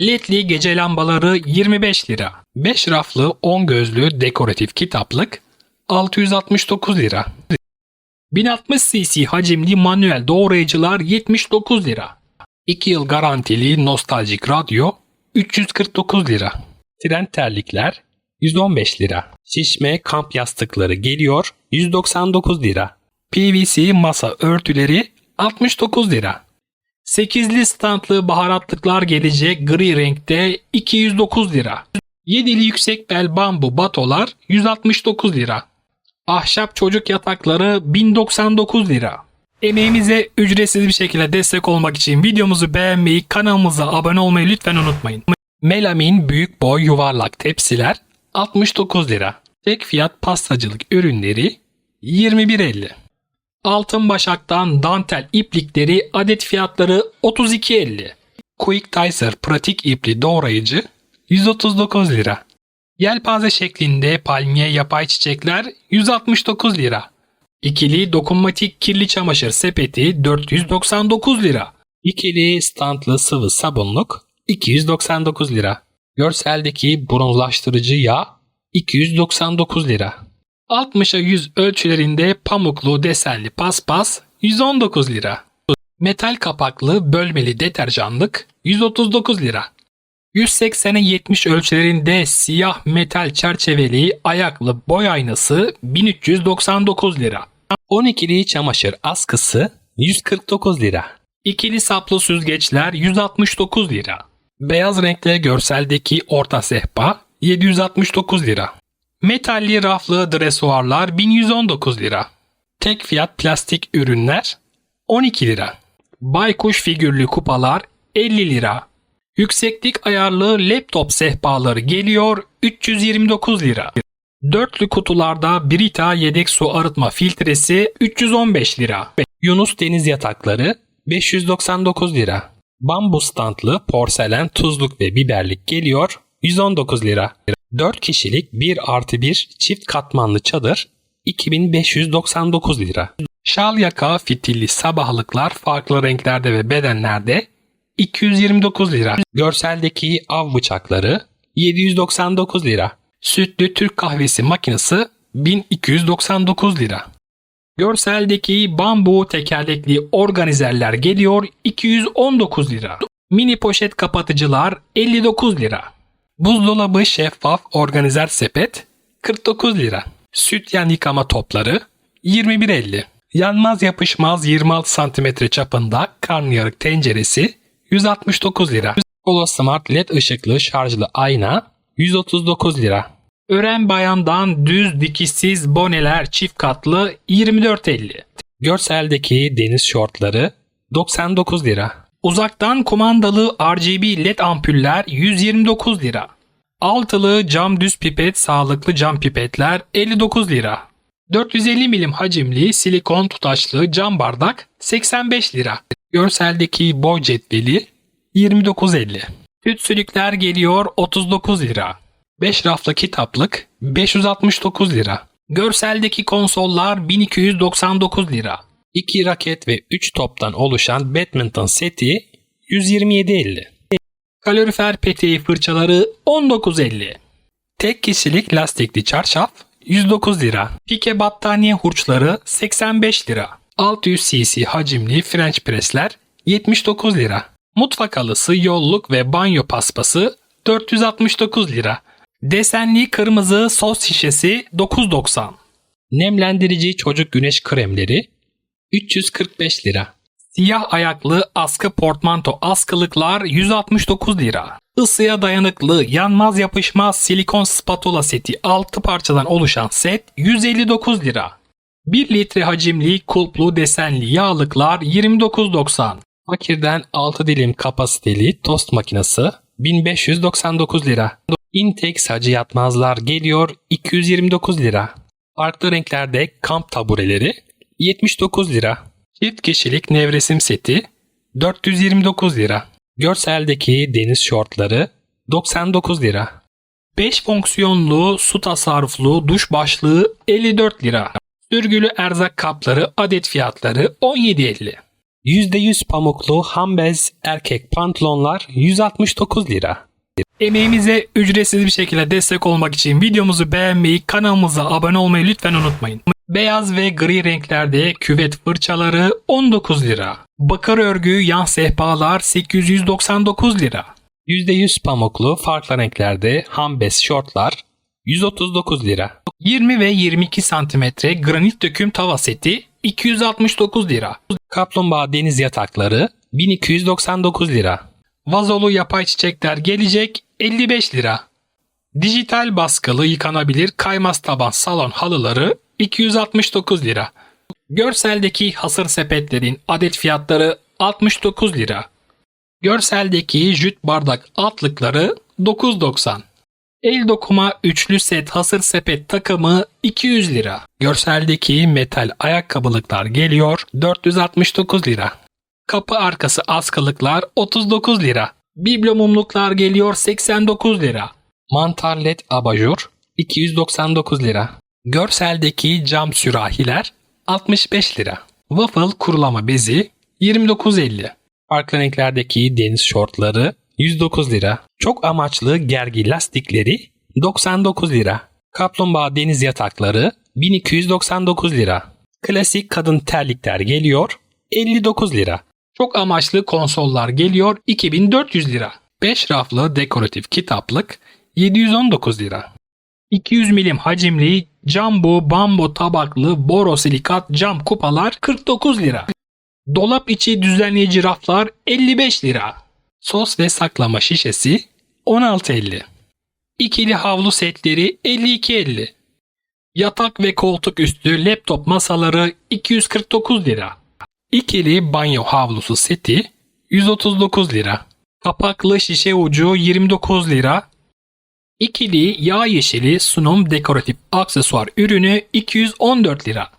LED'li gece lambaları 25 lira. 5 raflı 10 gözlü dekoratif kitaplık 669 lira. 1060 cc hacimli manuel doğrayıcılar 79 lira. 2 yıl garantili nostaljik radyo 349 lira. Tren terlikler 115 lira. Şişme kamp yastıkları geliyor 199 lira. PVC masa örtüleri 69 lira. 8'li standlı baharatlıklar gelecek gri renkte 209 lira. 7'li yüksek bel bambu batolar 169 lira. Ahşap çocuk yatakları 1099 lira. Emeğimize ücretsiz bir şekilde destek olmak için videomuzu beğenmeyi, kanalımıza abone olmayı lütfen unutmayın. Melamin büyük boy yuvarlak tepsiler 69 lira. Tek fiyat pastacılık ürünleri 21.50. Altın başaktan dantel iplikleri adet fiyatları 32.50. Quick Dicer pratik ipli doğrayıcı 139 lira. Yelpaze şeklinde palmiye yapay çiçekler 169 lira. İkili dokunmatik kirli çamaşır sepeti 499 lira. İkili standlı sıvı sabunluk 299 lira. Görseldeki bronzlaştırıcı yağ 299 lira. 60'a 100 ölçülerinde pamuklu desenli paspas 119 lira. Metal kapaklı bölmeli deterjanlık 139 lira. 180'e 70 ölçülerinde siyah metal çerçeveli ayaklı boy aynası 1399 lira. 12'li çamaşır askısı 149 lira. İkili saplı süzgeçler 169 lira. Beyaz renkli görseldeki orta sehpa 769 lira. Metalli raflı dresuarlar 1119 lira. Tek fiyat plastik ürünler 12 lira. Baykuş figürlü kupalar 50 lira. Yükseklik ayarlı laptop sehpaları geliyor 329 lira. Dörtlü kutularda Brita yedek su arıtma filtresi 315 lira. Yunus deniz yatakları 599 lira. Bambu standlı porselen tuzluk ve biberlik geliyor 119 lira. 4 kişilik 1 artı 1 çift katmanlı çadır 2599 lira. Şal yaka fitilli sabahlıklar farklı renklerde ve bedenlerde 229 lira. Görseldeki av bıçakları 799 lira. Sütlü Türk kahvesi makinesi 1299 lira. Görseldeki bambu tekerlekli organizerler geliyor 219 lira. Mini poşet kapatıcılar 59 lira. Buzdolabı şeffaf organizer sepet 49 lira. Sütyen yıkama topları 21.50. Yanmaz yapışmaz 26 cm çapında karnıyarık tenceresi 169 lira. Polo Smart LED ışıklı şarjlı ayna 139 lira. Ören bayandan düz dikişsiz boneler çift katlı 24.50. Görseldeki deniz şortları 99 lira. Uzaktan kumandalı RGB LED ampuller 129 lira. Altılı cam düz pipet sağlıklı cam pipetler 59 lira. 450 milim hacimli silikon tutaşlı cam bardak 85 lira. Görseldeki boy cetveli 29.50. Tütsülükler geliyor 39 lira. 5 raflı kitaplık 569 lira. Görseldeki konsollar 1299 lira. 2 raket ve 3 toptan oluşan badminton seti 127.50. Kalorifer peteği fırçaları 19.50. Tek kişilik lastikli çarşaf 109 lira. Pike battaniye hurçları 85 lira. 600 cc hacimli French pressler 79 lira. Mutfak halısı, yolluk ve banyo paspası 469 lira. Desenli kırmızı sos şişesi 9.90. Nemlendirici çocuk güneş kremleri 345 lira. Siyah ayaklı askı portmanto askılıklar 169 lira. Isıya dayanıklı yanmaz yapışmaz silikon spatula seti 6 parçadan oluşan set 159 lira. 1 litre hacimli kulplu desenli yağlıklar 29.90. Fakirden 6 dilim kapasiteli tost makinesi 1599 lira. Intex hacı yatmazlar geliyor 229 lira. Farklı renklerde kamp tabureleri 79 lira. Çift kişilik nevresim seti 429 lira. Görseldeki deniz şortları 99 lira. 5 fonksiyonlu su tasarruflu duş başlığı 54 lira. Sürgülü erzak kapları adet fiyatları 17.50. %100 pamuklu hambez erkek pantolonlar 169 lira. Emeğimize ücretsiz bir şekilde destek olmak için videomuzu beğenmeyi, kanalımıza abone olmayı lütfen unutmayın. Beyaz ve gri renklerde küvet fırçaları 19 lira. Bakır örgü yan sehpalar 899 lira. %100 pamuklu farklı renklerde hambes şortlar 139 lira. 20 ve 22 santimetre granit döküm tava seti 269 lira. Kaplumbağa deniz yatakları 1299 lira. Vazolu yapay çiçekler gelecek 55 lira. Dijital baskılı yıkanabilir kaymaz taban salon halıları 269 lira. Görseldeki hasır sepetlerin adet fiyatları 69 lira. Görseldeki jüt bardak altlıkları 9.90. El dokuma üçlü set hasır sepet takımı 200 lira. Görseldeki metal ayakkabılıklar geliyor 469 lira. Kapı arkası askılıklar 39 lira. Biblo mumluklar geliyor 89 lira. Mantar led abajur 299 lira. Görseldeki cam sürahiler 65 lira. Waffle kurulama bezi 29.50. Farklı renklerdeki deniz şortları 109 lira. Çok amaçlı gergi lastikleri 99 lira. Kaplumbağa deniz yatakları 1299 lira. Klasik kadın terlikler geliyor 59 lira. Çok amaçlı konsollar geliyor 2400 lira. 5 raflı dekoratif kitaplık 719 lira. 200 milim hacimli jumbo bambo tabaklı borosilikat cam kupalar 49 lira. Dolap içi düzenleyici raflar 55 lira. Sos ve saklama şişesi 16.50. İkili havlu setleri 52.50. Yatak ve koltuk üstü laptop masaları 249 lira. İkili banyo havlusu seti 139 lira. Kapaklı şişe ucu 29 lira. İkili yağ yeşili sunum dekoratif aksesuar ürünü 214 lira.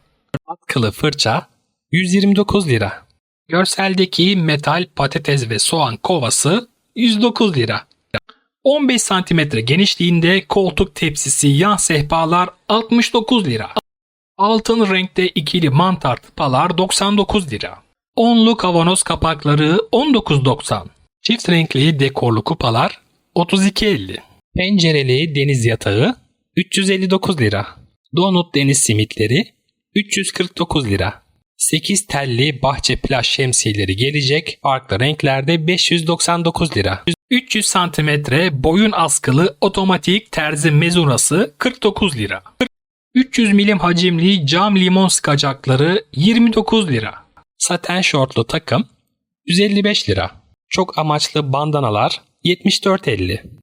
Atkılı fırça 129 lira. Görseldeki metal patates ve soğan kovası 109 lira. 15 cm genişliğinde koltuk tepsisi yan sehpalar 69 lira. Altın renkte ikili mantar tıpalar 99 lira. Onlu kavanoz kapakları 19.90. Çift renkli dekorlu kupalar 32.50. Pencereli deniz yatağı 359 lira. Donut deniz simitleri 349 lira. 8 telli bahçe plaj şemsiyeleri gelecek farklı renklerde 599 lira. 300 santimetre boyun askılı otomatik terzi mezurası 49 lira. 300 milim hacimli cam limon sıkacakları 29 lira. Saten şortlu takım 155 lira. Çok amaçlı bandanalar 74.50.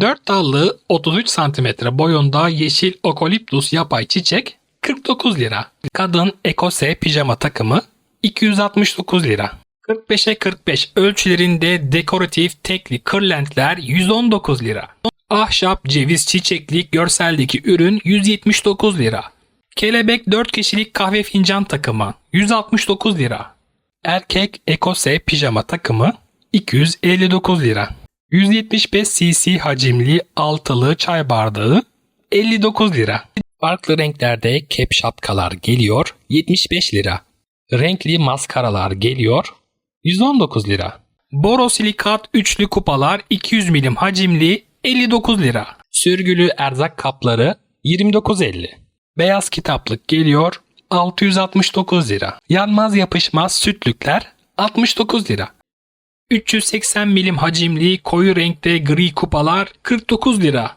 4 dallı 33 cm boyunda yeşil okoliptus yapay çiçek 49 lira. Kadın ekose pijama takımı 269 lira. 45'e 45 ölçülerinde dekoratif tekli kırlentler 119 lira. Ahşap ceviz çiçekli görseldeki ürün 179 lira. Kelebek 4 kişilik kahve fincan takımı 169 lira. Erkek ekose pijama takımı 259 lira. 175 cc hacimli altılı çay bardağı 59 lira. Farklı renklerde kep şapkalar geliyor 75 lira. Renkli maskaralar geliyor 119 lira. Borosilikat üçlü kupalar 200 milim hacimli 59 lira. Sürgülü erzak kapları 29.50. Beyaz kitaplık geliyor 669 lira. Yanmaz yapışmaz sütlükler 69 lira. 380 milim hacimli koyu renkte gri kupalar 49 lira.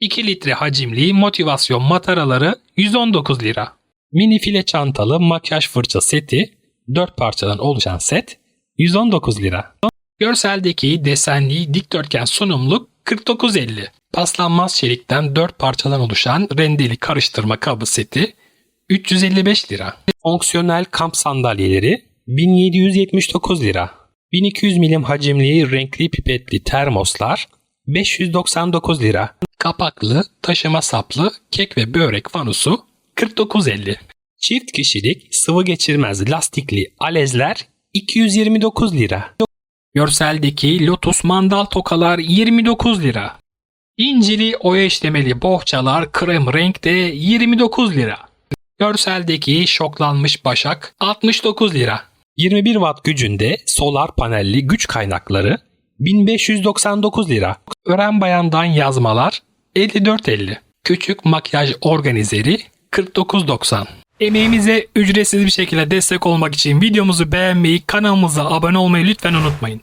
2 litre hacimli motivasyon mataraları 119 lira. Mini file çantalı makyaj fırça seti 4 parçadan oluşan set 119 lira. Görseldeki desenli dikdörtgen sunumluk 49.50. Paslanmaz çelikten 4 parçadan oluşan rendeli karıştırma kabı seti 355 lira. Fonksiyonel kamp sandalyeleri 1779 lira. 1200 milim hacimli renkli pipetli termoslar 599 lira. Kapaklı, taşıma saplı kek ve börek fanusu 49.50. Çift kişilik sıvı geçirmez lastikli alezler 229 lira. Görseldeki lotus mandal tokalar 29 lira. İncili oya işlemeli bohçalar krem renkte 29 lira. Görseldeki şoklanmış başak 69 lira. 21 watt gücünde solar panelli güç kaynakları 1599 lira. Ören bayandan yazmalar 54.50. Küçük makyaj organizeri 49.90. Emeğimize ücretsiz bir şekilde destek olmak için videomuzu beğenmeyi, kanalımıza abone olmayı lütfen unutmayın.